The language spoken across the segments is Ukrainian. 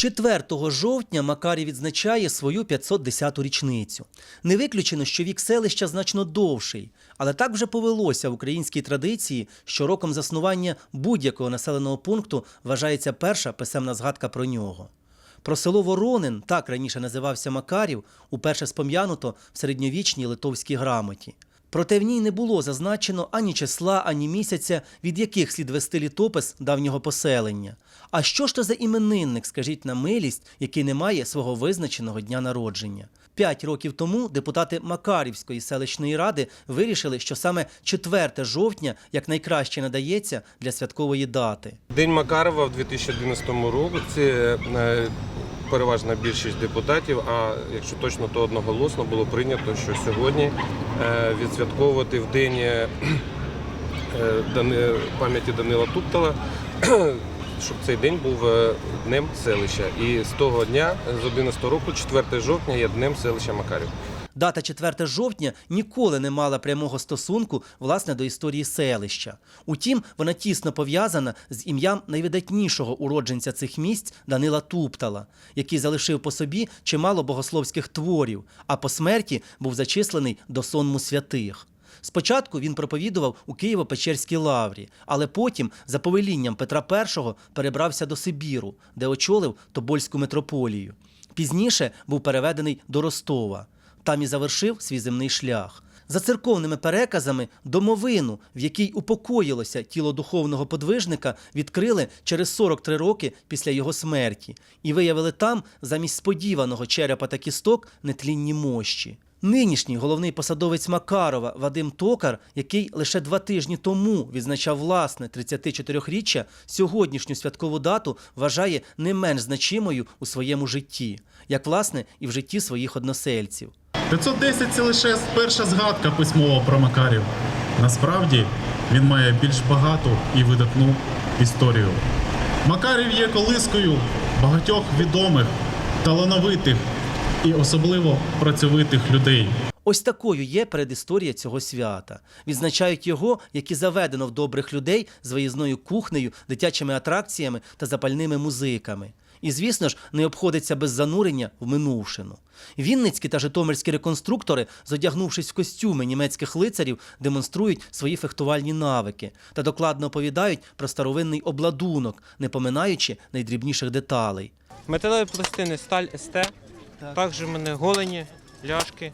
4 жовтня Макарів відзначає свою 510-ту річницю. Не виключено, що вік селища значно довший, але так вже повелося в українській традиції, що роком заснування будь-якого населеного пункту вважається перша писемна згадка про нього. Про село Воронин, так раніше називався Макарів, уперше спом'януто в середньовічній литовській грамоті. Проте в ній не було зазначено ані числа, ані місяця, від яких слід вести літопис давнього поселення. А що ж то за іменинник, скажіть на милість, який не має свого визначеного дня народження? П'ять років тому депутати Макарівської селищної ради вирішили, що саме 4 жовтня якнайкраще надається для святкової дати. День Макарова в 2011 році е, переважна більшість депутатів, а якщо точно, то одноголосно було прийнято, що сьогодні відсвятковувати в день е, Дани- пам'яті Данила Туптала, щоб цей день був е, днем селища. І з того дня, з 11 року, 4 жовтня, є днем селища Макарів. Дата 4 жовтня ніколи не мала прямого стосунку власне до історії селища. Утім, вона тісно пов'язана з ім'ям найвидатнішого уродженця цих місць Данила Туптала, який залишив по собі чимало богословських творів, а по смерті був зачислений до сонму святих. Спочатку він проповідував у Києво-Печерській лаврі, але потім, за повелінням Петра І, перебрався до Сибіру, де очолив Тобольську митрополію. Пізніше був переведений до Ростова. Там і завершив свій земний шлях. За церковними переказами, домовину, в якій упокоїлося тіло духовного подвижника, відкрили через 43 роки після його смерті і виявили там, замість сподіваного черепа та кісток, нетлінні мощі. Нинішній головний посадовець Макарова Вадим Токар, який лише два тижні тому відзначав власне 34-річчя, сьогоднішню святкову дату вважає не менш значимою у своєму житті, як власне і в житті своїх односельців. 510 це лише перша згадка письмова про Макарів. Насправді він має більш багату і видатну історію. Макарів є колискою багатьох відомих, талановитих і особливо працьовитих людей. Ось такою є передісторія цього свята. Відзначають його, як і заведено в добрих людей з виїзною кухнею, дитячими атракціями та запальними музиками. І, звісно ж, не обходиться без занурення в минувшину. Вінницькі та житомирські реконструктори, зодягнувшись в костюми німецьких лицарів, демонструють свої фехтувальні навики та докладно оповідають про старовинний обладунок, не поминаючи найдрібніших деталей. Металеві пластини сталь СТ, також в мене голені, ляшки.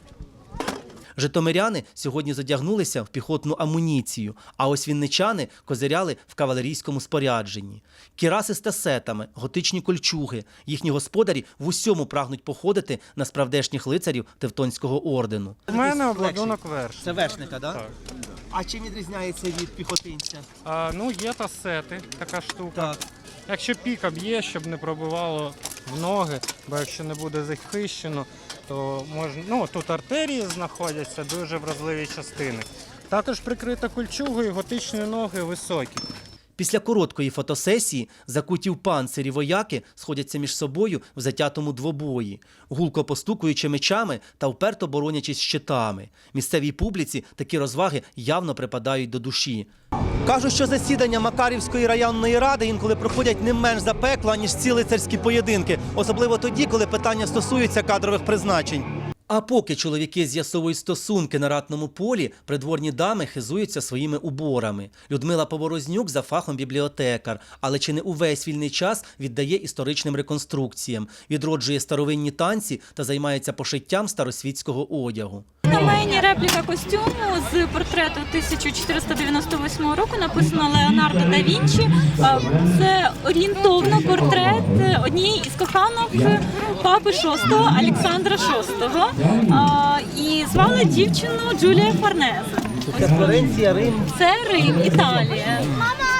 Житомиряни сьогодні задягнулися в піхотну амуніцію, а ось вінничани козиряли в кавалерійському спорядженні. Кіраси з тесетами, готичні кольчуги. Їхні господарі в усьому прагнуть походити на справдешніх лицарів Тевтонського ордену. У мене обладунок верш. Це вершника, да? Так. А чим відрізняється від піхотинця? А, ну, є тасети, така штука. Так. Якщо піка б'є, щоб не пробивало в ноги, бо якщо не буде захищено, то можна. Ну, тут артерії знаходяться, дуже вразливі частини. Також прикрита кульчугою, готичні ноги високі. Після короткої фотосесії закуті в панцирі вояки сходяться між собою в затятому двобої, гулко постукуючи мечами та вперто боронячись щитами. Місцевій публіці такі розваги явно припадають до душі. Кажуть, що засідання Макарівської районної ради інколи проходять не менш запекло, ніж ці лицарські поєдинки, особливо тоді, коли питання стосуються кадрових призначень. А поки чоловіки з'ясовують стосунки на ратному полі, придворні дами хизуються своїми уборами. Людмила Поворознюк за фахом бібліотекар, але чи не увесь вільний час віддає історичним реконструкціям, відроджує старовинні танці та займається пошиттям старосвітського одягу. На мені репліка костюму з портрету 1498 року написано Леонардо да Вінчі. Це орієнтовно портрет однієї із коханок папи VI Олександра VI. І звали дівчину Джулія Форнезе. Флоренція, Рим. Це Рим, Італія.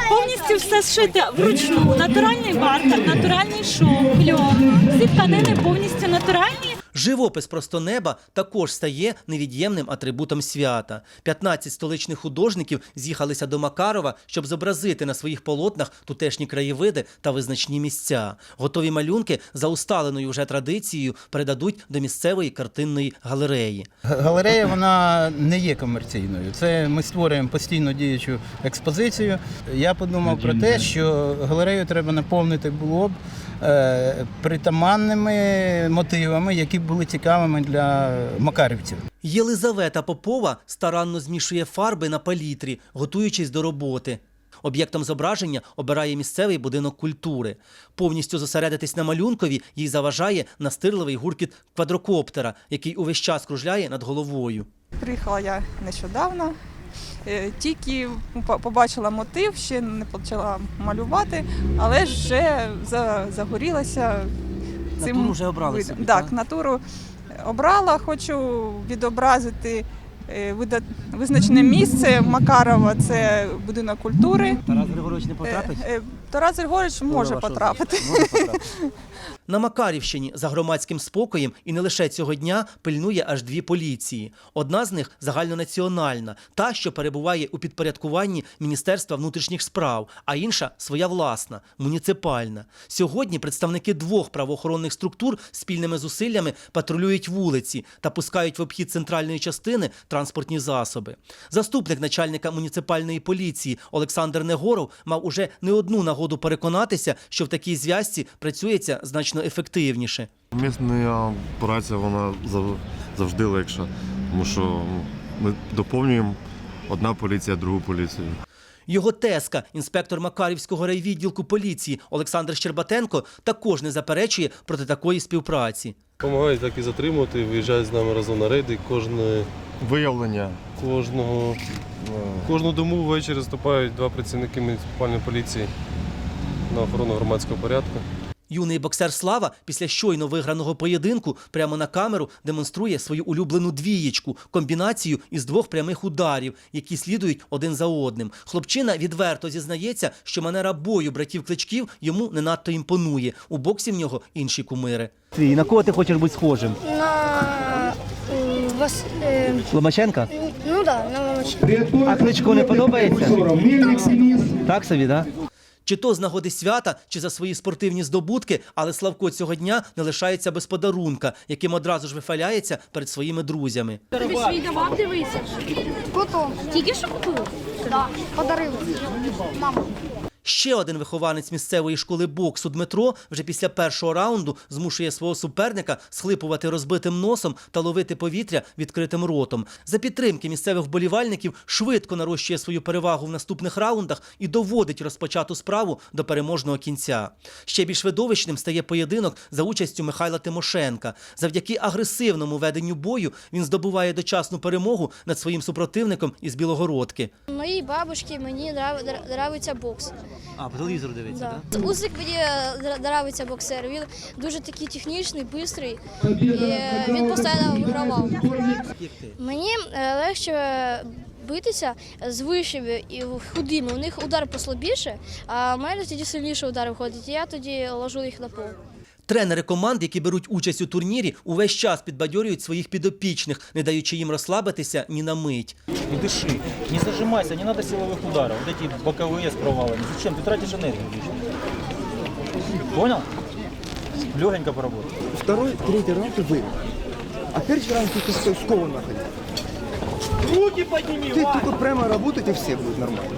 Повністю все зшите вручну. Натуральний бартер, натуральний шов, льон. Всі тканини повністю натуральні. Живопис просто неба також стає невід'ємним атрибутом свята. 15 столичних художників з'їхалися до Макарова, щоб зобразити на своїх полотнах тутешні краєвиди та визначні місця. Готові малюнки за усталеною вже традицією передадуть до місцевої картинної галереї. Галерея вона не є комерційною. Це ми створюємо постійно діючу експозицію. Я подумав про те, що галерею треба наповнити було б притаманними мотивами, які були цікавими для макарівців. Єлизавета Попова старанно змішує фарби на палітрі, готуючись до роботи. Об'єктом зображення обирає місцевий будинок культури. Повністю зосередитись на малюнкові їй заважає настирливий гуркіт квадрокоптера, який увесь час кружляє над головою. Приїхала я нещодавно. Е, Тільки побачила мотив, ще не почала малювати, але вже загорілася цим Натуру вже обрали видом. собі, так, натуру обрала. Хочу відобразити е, визначене місце Макарова. Це будинок культури. Тарас Григорович не Е, е, Тарас Григорович може потрапити. На Макарівщині за громадським спокоєм і не лише цього дня пильнує аж дві поліції. Одна з них загальнонаціональна, та, що перебуває у підпорядкуванні Міністерства внутрішніх справ, а інша своя власна, муніципальна. Сьогодні представники двох правоохоронних структур спільними зусиллями патрулюють вулиці та пускають в обхід центральної частини транспортні засоби. Заступник начальника муніципальної поліції Олександр Негоров мав уже не одну нагоду переконатися, що в такій зв'язці працюється значно ефективніше. Місна праця вона завжди легша, тому що ми доповнюємо одна поліція, другу поліцію. Його тезка, інспектор Макарівського райвідділку поліції Олександр Щербатенко, також не заперечує проти такої співпраці. Помагають так і затримувати, виїжджають з нами разом на рейди. Кожне, Виявлення. кожного, кожну дому ввечері вступають два працівники муніципальної поліції на охорону громадського порядку. Юний боксер Слава після щойно виграного поєдинку прямо на камеру демонструє свою улюблену двієчку комбінацію із двох прямих ударів, які слідують один за одним. Хлопчина відверто зізнається, що манера бою братів кличків йому не надто імпонує. У боксі в нього інші кумири. Твій на кого ти хочеш бути схожим? На вас, е, Ломаченка? ну да, на Ломаченка. А кличко не подобається? Так собі, да? Чи то з нагоди свята, чи за свої спортивні здобутки, але Славко цього дня не лишається без подарунка, яким одразу ж вихваляється перед своїми друзями. Тобі свій давав дивися? Потім. Тільки що купив? Так, подарили. Мама. Ще один вихованець місцевої школи боксу Дмитро вже після першого раунду змушує свого суперника схлипувати розбитим носом та ловити повітря відкритим ротом. За підтримки місцевих вболівальників швидко нарощує свою перевагу в наступних раундах і доводить розпочату справу до переможного кінця. Ще більш видовищним стає поєдинок за участю Михайла Тимошенка. Завдяки агресивному веденню бою він здобуває дочасну перемогу над своїм супротивником із Білогородки. Моїй бабушці мені нрав- бокс. А по телевізору дивиться, Да. Усик мені е, нравиться боксер. Він дуже такий технічний, швидкий. І е, він постійно вигравав. Мені е, легше битися з вищими і худими. У них удар послабіше, а в мене тоді сильніше удар виходить. І я тоді ложу їх на пол. Тренери команд, які беруть участь у турнірі, увесь час підбадьорюють своїх підопічних, не даючи їм розслабитися ні на мить. И дыши. Не зажимайся, не надо силовых ударов. Вот эти боковые с провалами. Зачем? Ты тратишь энергию лишнюю. Понял? Легенько поработай. Второй, третий раунд и вырыв. А первый раунд ты стой скованно ходил. Руки подними, Ты только прямо работать и все будет нормально.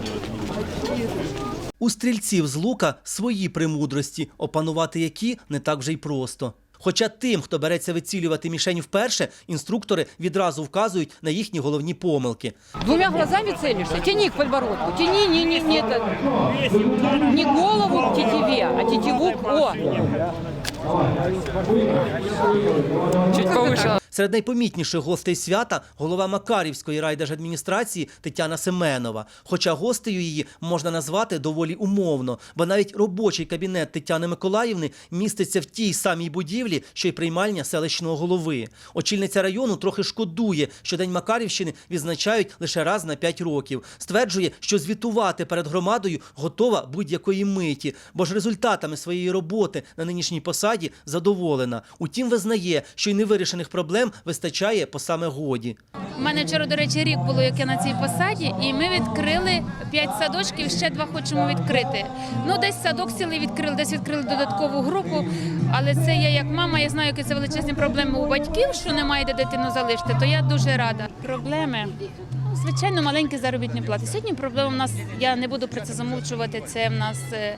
У стрільців з лука свої премудрості, опанувати які не так вже й просто. Хоча тим, хто береться вицілювати мішень вперше, інструктори відразу вказують на їхні головні помилки. Двумя глазами целишься, тяни к подбородку, тяни не, не, не, это, не голову к тетиве, а тетиву к... О! Чуть повыше. Серед найпомітніших гостей свята голова Макарівської райдержадміністрації Тетяна Семенова. Хоча гостею її можна назвати доволі умовно, бо навіть робочий кабінет Тетяни Миколаївни міститься в тій самій будівлі, що й приймальня селищного голови. Очільниця району трохи шкодує, що День Макарівщини відзначають лише раз на п'ять років. Стверджує, що звітувати перед громадою готова будь-якої миті, бо ж результатами своєї роботи на нинішній посаді задоволена. Утім, визнає, що й невирішених проблем вистачає по саме годі. У мене вчора, до речі, рік було, як я на цій посаді, і ми відкрили п'ять садочків, ще два хочемо відкрити. Ну, десь садок цілий відкрили, десь відкрили додаткову групу. Але це я як мама, я знаю, які це величезні проблеми у батьків, що немає де дитину залишити, то я дуже рада. Проблеми Звичайно, маленькі заробітні плати. Сьогодні проблема в нас, я не буду про це замовчувати, це в нас е,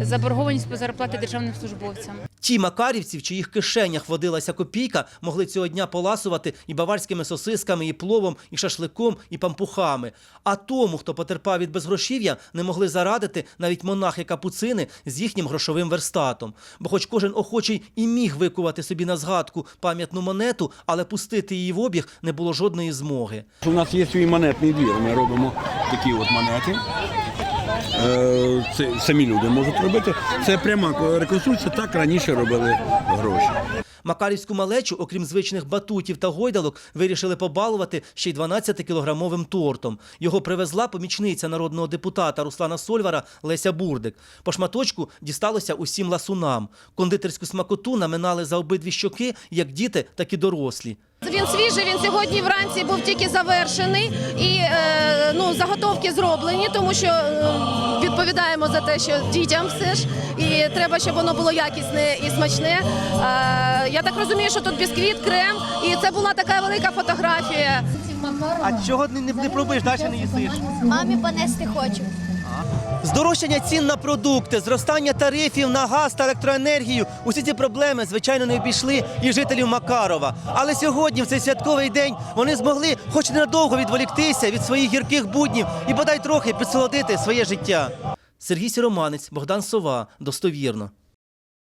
заборгованість по зарплаті державним службовцям. Ті макарівці, в чиїх кишенях водилася копійка, могли цього дня поласувати і баварськими сосисками, і пловом, і шашликом, і пампухами. А тому, хто потерпав від безгрошів'я, не могли зарадити навіть монахи капуцини з їхнім грошовим верстатом. Бо хоч кожен охочий і міг викувати собі на згадку пам'ятну монету, але пустити її в обіг не було жодної змоги. У нас є свій монетний двір. Ми робимо такі от монети. Е, Це самі люди можуть робити. Це пряма реконструкція, так раніше робили гроші. Макарівську малечу, окрім звичних батутів та гойдалок, вирішили побалувати ще й 12-кілограмовим тортом. Його привезла помічниця народного депутата Руслана Сольвара Леся Бурдик. По шматочку дісталося усім ласунам. Кондитерську смакоту наминали за обидві щоки як діти, так і дорослі. Він свіжий, він сьогодні вранці був тільки завершений і е, ну, заготовки зроблені, тому що е, відповідаємо за те, що дітям все ж, і треба, щоб воно було якісне і смачне. Е, я так розумію, що тут бісквіт, крем, і це була така велика фотографія. А чого не, не, не пробуєш, далі не їсиш? Мамі понести хочу. Здорожчання цін на продукти, зростання тарифів на газ та електроенергію. Усі ці проблеми, звичайно, не обійшли і жителів Макарова. Але сьогодні, в цей святковий день, вони змогли хоч ненадовго відволіктися від своїх гірких буднів і бодай трохи підсолодити своє життя. Сергій Сіроманець, Богдан Сова. Достовірно.